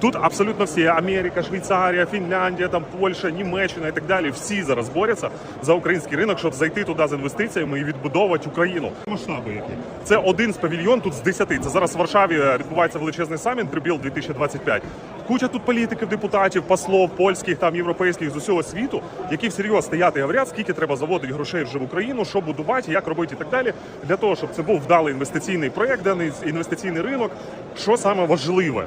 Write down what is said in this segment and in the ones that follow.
Тут абсолютно всі Америка, Швейцарія, Фінляндія, там Польща, Німеччина і так далі. Всі зараз борються за український ринок, щоб зайти туди з інвестиціями і відбудовувати Україну. Масштаби які це один з павільйон тут з десяти. Це зараз в Варшаві відбувається величезний саміт Rebuild 2025. Куча тут політиків, депутатів, послов польських, там європейських з усього світу, які всерйоз стоять і говорять, скільки треба заводити грошей вже в Україну, що будувати, як робити і так далі, для того, щоб це був вдалий інвестиційний проєкт, даний інвестиційний ринок. Що саме важливе?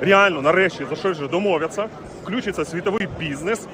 реально нарешті за щось же домовляться, включиться світовий бізнес,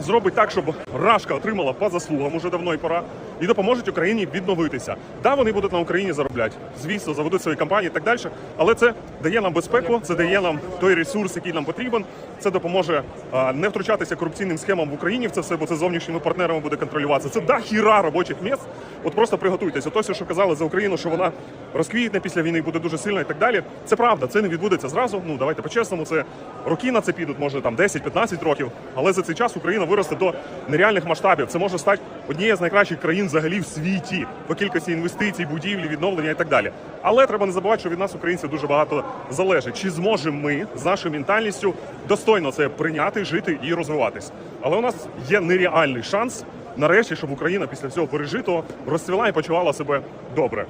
зробить так, щоб Рашка отримала по заслугам уже давно і пора, і допоможуть Україні відновитися. Да, вони будуть на Україні заробляти, звісно, заведуть свої компанії і так далі. Але це дає нам безпеку, це дає нам той ресурс, який нам потрібен. Це допоможе а, не втручатися корупційним схемам в Україні в це все, бо це зовнішніми партнерами буде контролюватися. Це да хіра робочих місць. От просто приготуйтесь. Ото все, що казали за Україну, що вона розквітне після війни, буде дуже сильна і так далі. Це правда, це не відбудеться зразу. Ну давайте по-чесному, це роки на це підуть, може там 10-15 років. Але за цей час Україна виросте до нереальних масштабів. Це може стати однією з найкращих країн взагалі в світі по кількості інвестицій, будівлі, відновлення і так далі. Але треба не забувати, що від нас, українців, дуже багато залежить. Чи зможемо ми з нашою ментальністю достойно це прийняти, жити і розвиватись? Але у нас є нереальний шанс нарешті, щоб Україна після всього пережитого розцвіла і почувала себе добре.